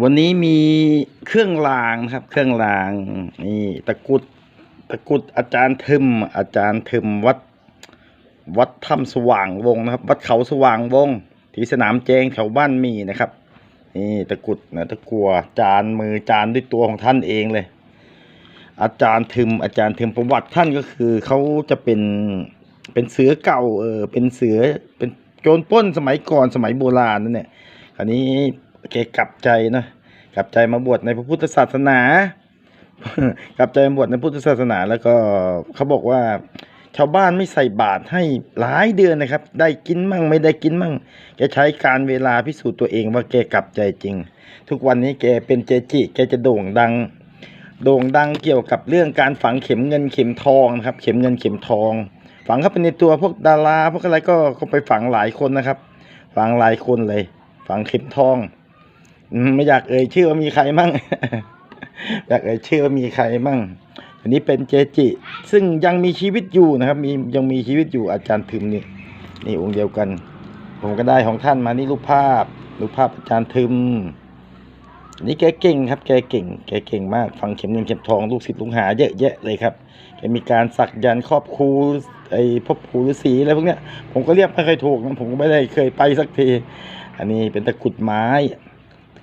วันนี้มีเครื่องรางนะครับ เครื่องรางนี่ตะกุดตะกุดอาจารย์ทึมอาจารย์ทึมวัด วัดถ้ำสว่างวงนะครับ วัดเขาสว่างวง ที่สนามแจงแถวบ้านมีนะครับ นี่ตะกุดนะตะกัวจานมือจานด้วยตัวของท่านเองเลย อาจารย์ทึมอาจารย์ทึมประวัติท่านก็คือเขาจะเป็นเป็นเสือเก่าเออเป็นเสือเป็นโจรป้นสมัยก่อนสมัยโบราณนั่นเนี่ยคราวนี้ แกกลับใจนะกลับใจมาบวชในพระพุทธศาสนา กลับใจมาบวชในพุทธศาสนา แล้วก็เขาบอกว่า ชาวบ้านไม่ใส่บาตรให้หลายเดือนนะครับ ได้กินมั่งไม่ได้กินมั่ง แกใช้การเวลาพิสูจน์ตัวเองว่าแกกลับใจจริง ทุกวันนี้แกเป็นเจจิ แกจะโด่งดัง โด่งดังเกี่ยวกับเรื่องการฝังเข็มเงินเข็มทองนะครับ เข็มเงินเข็มทอง ฝังเข้าไปในตัวพวกดาราพวกอะไรก็ก็ไปฝังหลายคนนะครับ ฝังหลายคนเลย ฝังเข็มทอง ไม่อยากเอ่ยชื่อว่ามีใครมั่ง อยากเอ่ยชื่อว่ามีใครมั่ง อันนี้เป็นเจจิ ซึ่งยังมีชีวิตอยู่นะครับ มียังมีชีวิตอยู่อาจารย์ทึมนี่ นี่องค์เดียวกัน ผมก็ได้ของท่านมานี่รูปภาพ รูปภาพอาจารย์ทึมนี่แกเก่งครับ แกเก่ง แกเก่งมาก ฟังเข็มเงินเข็มทองลูกศิษย์ลูกหา เยอะแยะเลยครับ แกมีการสักยันครอบครูไอ้พวกผูฤาษีอะไรพวกเนี้ย ผมก็เรียกไม่เคยถูกนะ ผมก็ไม่ได้เคยไปสักที อันนี้เป็นตะกุดไม้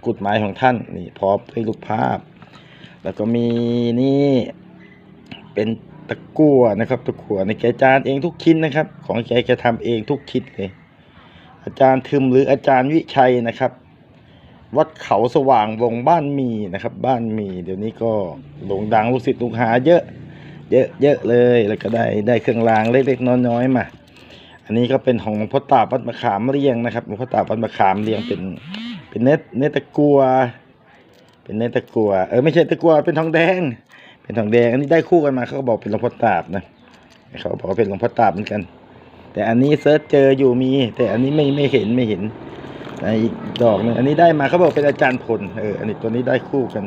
กรุดไม้ของท่านนี่พร้อมด้วยรูปภาพ แล้วก็มีนี่เป็นตะกั่วนะครับตะกั่วในแกจานเองทุกชิ้นนะครับ ของแกแกทำเองทุกชิ้นเลย อาจารย์ทึมหรืออาจารย์วิชัยนะครับ วัดเขาสว่างวงบ้านมีนะครับ บ้านมี เดี๋ยวนี้ก็โด่งดังลูกศิษย์ลูกหาเยอะเยอะเยอะเลยแล้วก็ได้ได้เครื่องรางเล็กๆน้อยๆมา อันนี้ก็เป็นของพ่อตาวัดมะขามเรียงนะครับพ่อตาวัดมะขามเรียงเป็น เป็นเนตเนตตะกัว เป็นเนตตะกัว เออไม่ใช่ตะกัวเป็นทองแดง เป็นทองแดง อันนี้ได้คู่กันมาเขาก็บอกเป็นหลวงพ่อตาบนะเขาบอกว่าเป็นหลวงพ่อตาบเหมือนกัน แต่อันนี้เซิร์ชเจออยู่มี แต่อันนี้ไม่ไม่เห็นไม่เห็นอีกดอกหนึงอันนี้ได้มาเขาบอกเป็นอาจารย์พลเอออันนี้ตัวนี้ได้คู่กัน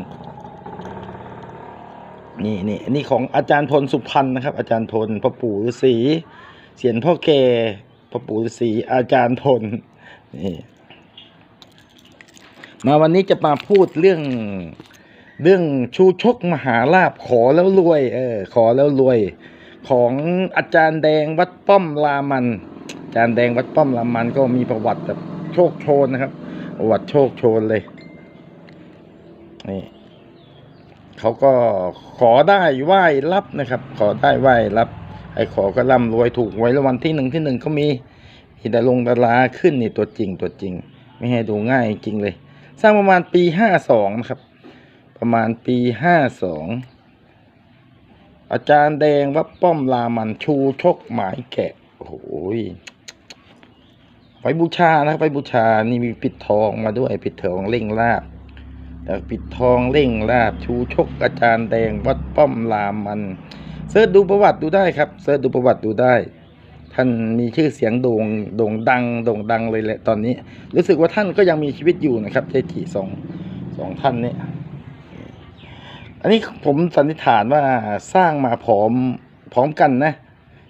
นี่นี่อันนี้ของอาจารย์พลสุพรรณนะครับ อาจารย์พลพ่อปู่ฤาษีเสียนพ่อแก่พ่อปู่ฤาษีอาจารย์พลนี่ มาวันนี้จะมาพูดเรื่องเรื่องชูชกมหาลาภขอแล้วรวย เออ ขอแล้วรวย ของอาจารย์แดงวัดป้อมรามัน อาจารย์แดงวัดป้อมรามันก็มีประวัติแบบโชคโชนนะครับ ประวัติโชคโชนเลยนี่เขาก็ขอได้ไหว้รับนะครับ ขอได้ไหว้รับไอ้ขอก็ร่ำรวยถูกหวยรางวัลที่หนึ่งที่หนึ่งก็มีมีดาลงดาราขึ้นนี่ตัวจริงตัวจริง ไม่ให้ดูง่ายจริงเลย สร้างประมาณปีห้าสองนะครับ ประมาณปีห้าสองอาจารย์แดงวัดป้อมรามันชูชกหมายแกะโอ้โหยไว้บูชานะครับไว้บูชานี่มีปิดทองมาด้วยปิดทองเล่งลาบแล้วปิดทองเร่งลาบชูชกอาจารย์แดงวัดป้อมรามมันเสิร์ชดูประวัติดูได้ครับเสิร์ชดูประวัติดูได้ ท่านมีชื่อเสียงโด่งโด่งดังโด่งดังเลยแหละตอนนี้ รู้สึกว่าท่านก็ยังมีชีวิตอยู่นะครับเจจิสองสองท่านนี้อันนี้ผมสันนิษฐานว่าสร้างมาพร้อมพร้อมกันนะ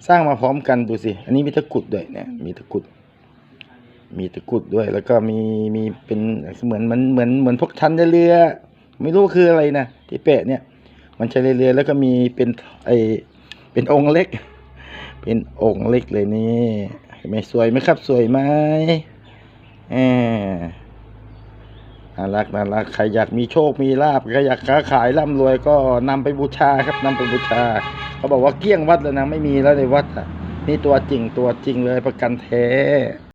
สร้างมาพร้อมกันดูสิ อันนี้มีตะกุดด้วยเนี่ย มีตะกุด มีตะกุดด้วย แล้วก็มีมีเป็นเหมือนเหมือนเหมือนเหมือนพวกชั้นเรือ ไม่รู้คืออะไรนะที่แปะเนี่ย มันใช้เรือแล้วก็มีเป็นไอเป็นองค์เล็ก เป็นองค์เล็กเลยนี่เห็นไหมสวยไหมครับ สวยไหมแหมน่ารักน่ารักใครอยากมีโชคมีลาบใครอยากค้าขายร่ำรวยก็นำไปบูชาครับนำไปบูชาเขาบอกว่าเกลี้ยงวัดแล้วนะไม่มีแล้วในวัดอะนี่ตัวจริงตัวจริงเลยประกันแท้